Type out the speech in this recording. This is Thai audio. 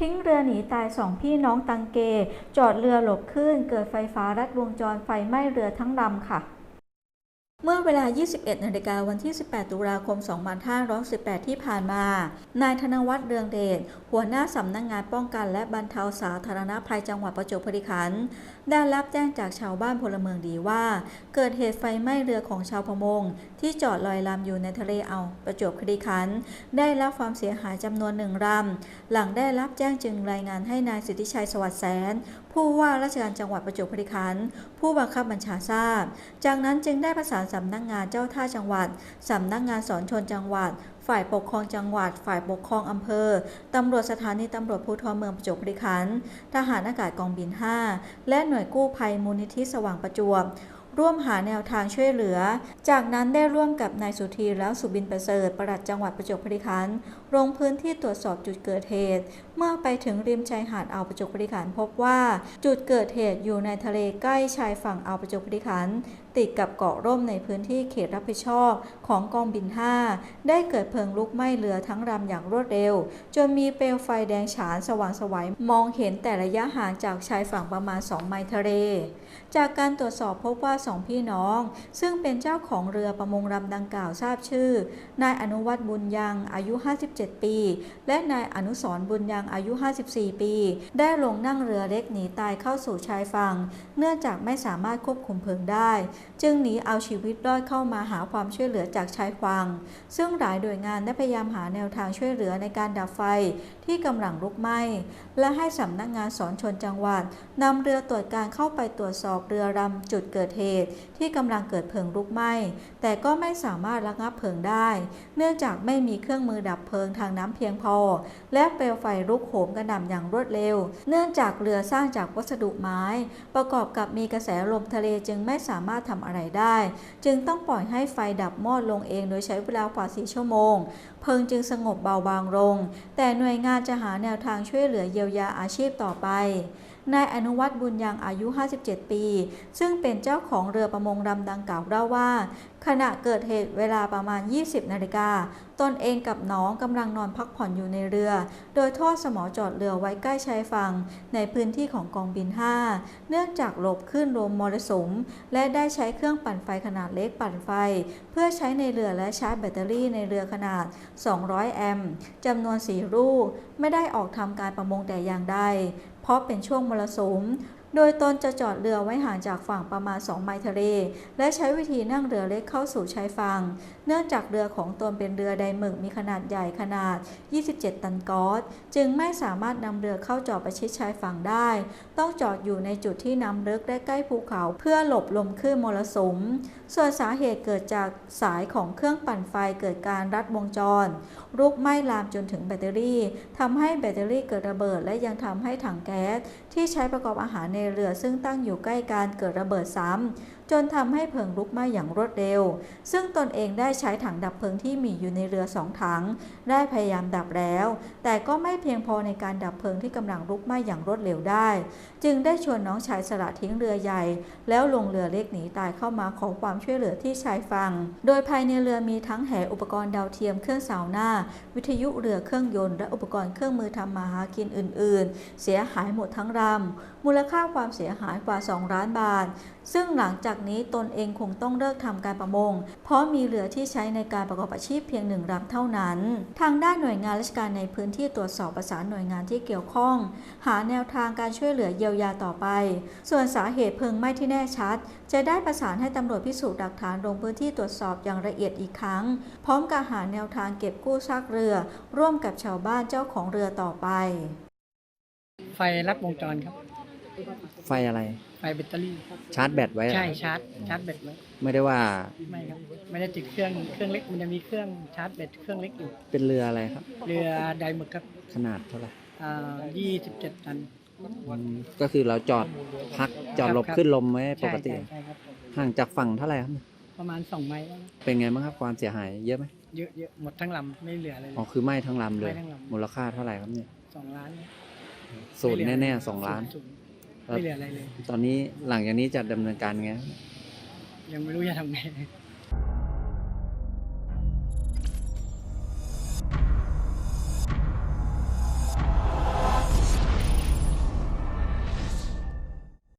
ทิ้งเรือหนีตายสองพี่น้องตังเก จอดเรือหลบคลื่นเกิดไฟฟ้ารัดวงจรไฟไหม้เรือทั้งลำค่ะ มื่อเวลา 21 นาฬิกาวันที่ 18 ตุลาคม 2518 ที่ผ่านมา นายธนวัฒน์เรืองเดช หัวหน้าสำนักงงานป้องกันและบรรเทาสาธารณภัยจังหวัดประจวบคีรีขันธ์ได้รับแจ้งจากชาวบ้านพลเมืองดีว่า เกิดเหตุไฟไหม้เรือของชาวประมง ที่จอดลอยลำอยู่ในทะเลอ่าวประจวบคีรีขันธ์ได้รับความเสียหายจำนวนหนึ่งลำหลังได้รับแจ้งจึงรายงานให้นายสิทธิชัยสวัสดิ์แสน ผู้ว่าราชการจังหวัดประจวบคีรีขันธ์ผู้บังคับบัญชาทราบ จากนั้นจึงได้ประสานสำนักงงานเจ้าท่าจังหวัด สำนักงานสอนชนจังหวัด ฝ่ายปกครองจังหวัด ฝ่ายปกครองอำเภอ ตำรวจสถานีตำรวจภูธรเมืองประจวบคีรีขันธ์ ทหารอากาศกองบิน 5 และหน่วยกู้ภัยมูลนิธิสว่างประจวบร่วมหาแนวทางช่วยเหลือ จากนั้นได้ร่วมกับนายสุธีและสุบินประเสริฐ ประหลัดจังหวัดประจวบคีรีขันธ์ลงพื้นที่ตรวจสอบจุดเกิดเหตุ เมื่อไปถึงริมชายหาดอ่าวประจวบคีรีขันธ์พบว่าจุดเกิดเหตุอยู่ในทะเลใกล้ชายฝั่งอ่าวประจวบคีรีขันธ์ติดกับเกาะร่มในพื้นที่เขตรับผิดชอบของกองบิน 5 ได้เกิดเพลิงลุกไหม้เรือทั้งลำอย่างรวดเร็ว จนมีเปลวไฟแดงฉานสว่างไสวัยมองเห็นแต่ระยะห่างจากชายฝั่งประมาณ 2 ไมล์ทะเล จากการตรวจสอบพบว่าสองพี่น้อง ซึ่งเป็นเจ้าของเรือประมงลำดังกล่าวทราบชื่อ นายอนุวัฒน์บุญยังอายุ 57 ปี และนายอนุสรบุญยังอายุ 54 ปี ได้ลงนั่งเรือเล็กหนีตายเข้าสู่ชายฝั่ง เนื่องจากไม่สามารถควบคุมเพลิงได้ จึงหนีเอาชีวิตรอดเข้ามาหาความช่วยเหลือจากชายฝั่ง ซึ่งหลายหน่วยงานได้พยายามหาแนวทางช่วยเหลือในการดับไฟที่กำลังลุกไหม้ และให้สำนักงานสอนชนจังหวัดนำเรือตรวจการเข้าไปตรวจสอบเรือรำจุดเกิดเหตุ ที่กำลังเกิดเพลิงลุกไหม้ แต่ก็ไม่สามารถระงับเพลิงได้ เนื่องจากไม่มีเครื่องมือดับเพลิงทางน้ำเพียงพอ และเปลวไฟลุกโหมกระหน่ำอย่างรวดเร็ว เนื่องจากเรือสร้างจากวัสดุไม้ ประกอบกับมีกระแสลมทะเลจึงไม่สามารถทำอะไรได้ จึงต้องปล่อยให้ไฟดับมอดลงเองโดยใช้เวลากว่าสี่ชั่วโมง เพลิงจึงสงบเบาบางลง แต่หน่วยงานจะหาแนวทางช่วยเหลือเยียวยาอาชีพต่อไปนายอนุวัฒน์บุญยังอายุ 57 ปี ซึ่งเป็นเจ้าของเรือประมงลำดังกล่าวเล่าว่า ขณะเกิดเหตุเวลาประมาณ 20 นาฬิกา ตนเองกับน้องกำลังนอนพักผ่อนอยู่ในเรือ โดยทอดสมอจอดเรือไว้ใกล้ชายฝั่งในพื้นที่ของกองบิน 5 เนื่องจากหลบขึ้นลมมรสุม และได้ใช้เครื่องปั่นไฟขนาดเล็กปั่นไฟ เพื่อใช้ในเรือและชาร์จแบตเตอรี่ในเรือขนาด 200 แอมป์จำนวน 4 ลูก ไม่ได้ออกทำการประมงแต่อย่างใดเพราะเป็นช่วงมรสุม โดยตนจะจอดเรือไว้ห่างจากฝั่งประมาณ 2 ไมล์ทะเล และใช้วิธีนั่งเรือเล็กเข้าสู่ชายฝั่ง เนื่องจากเรือของตนเป็นเรือไดหมึกมีขนาดใหญ่ขนาด 27 ตันกอสจึงไม่สามารถนำเรือเข้าจอดประชิดชายฝั่งได้ ต้องจอดอยู่ในจุดที่น้ำลึกและใกล้ภูเขาเพื่อหลบลมคลื่นมรสุม ส่วนสาเหตุเกิดจากสายของเครื่องปั่นไฟเกิดการรัดวงจรลุกไหม้ลามจนถึงแบตเตอรี่ทำให้แบตเตอรี่เกิดระเบิด และยังทำให้ถังแก๊สที่ใช้ประกอบอาหารในเรือซึ่งตั้งอยู่ใกล้การเกิดระเบิดซ้ำ จนทำให้เพลิงลุกไหม้อย่างรวดเร็ว ซึ่งตนเองได้ใช้ถังดับเพลิงที่มีอยู่ในเรือสองถัง ได้พยายามดับแล้ว แต่ก็ไม่เพียงพอในการดับเพลิงที่กำลังลุกไหม้อย่างรวดเร็วได้ จึงได้ชวนน้องชายสละทิ้งเรือใหญ่ แล้วลงเรือเล็กหนีตายเข้ามาขอความช่วยเหลือที่ชายฝั่ง โดยภายในเรือมีทั้งแหอุปกรณ์ดาวเทียมเครื่องสาวหน้า วิทยุเรือเครื่องยนต์และอุปกรณ์เครื่องมือทำมาหากินอื่น ๆ เสียหายหมดทั้งลำมูลค่าความเสียหายกว่า 2 ล้านบาท ซึ่งหลังจากนี้ตนเองคงต้องเลิกทำการประมง เพราะมีเรือที่ใช้ในการประกอบอาชีพเพียงหนึ่งลำเท่านั้น ทางด้านหน่วยงานราชการในพื้นที่ตรวจสอบประสานหน่วยงานที่เกี่ยวข้อง หาแนวทางการช่วยเหลือเยียวยาต่อไป ส่วนสาเหตุเพลิงไหม้ที่แน่ชัด จะได้ประสานให้ตำรวจพิสูจน์หลักฐานลงพื้นที่ตรวจสอบอย่างละเอียดอีกครั้ง พร้อมกับหาแนวทางเก็บกู้ซากเรือ ร่วมกับชาวบ้านเจ้าของเรือต่อไป ไฟลัดวงจรครับ ไฟอะไร ไฟแบตเตอรี่ชาร์จแบตไว้เหรอใช่ชาร์จชาร์จแบตไว้ไม่ได้ว่าไม่ครับไม่ได้ติดเครื่องเครื่องเล็กมันจะมีเครื่องชาร์จแบตเครื่องเล็กอยู่เป็นเรืออะไรครับ เรือไดหมึกครับขนาดเท่าไหร่อ่ายี่สิบเจ็ดตัน อืมก็คือเราจอดพักจอดหลบครับ ขึ้นลมไว้ปใช่กติใช่ใช่ครับ ห่างจากฝั่งเท่าไหร่ครับประมาณสองไมล์ได้นะเป็นไงบ้างครับความเสียหายเยอะไหมเยอะเยอะหมดทั้งลำไม่เหลืออะไรเลอ๋อย คือไหม้ทั้งลำเลยไหม้ทั้งลำ มูลค่าเท่าไหร่ครับเนี่ยสองล้านศูนย์ไม่เหลืแน่ๆสองล้าน ศูย์แล้ว ไม่เหลืออะไรเลย ตอนนี้หลังจากนี้จะดำเนินการไงครับยังไม่รู้จะทำไง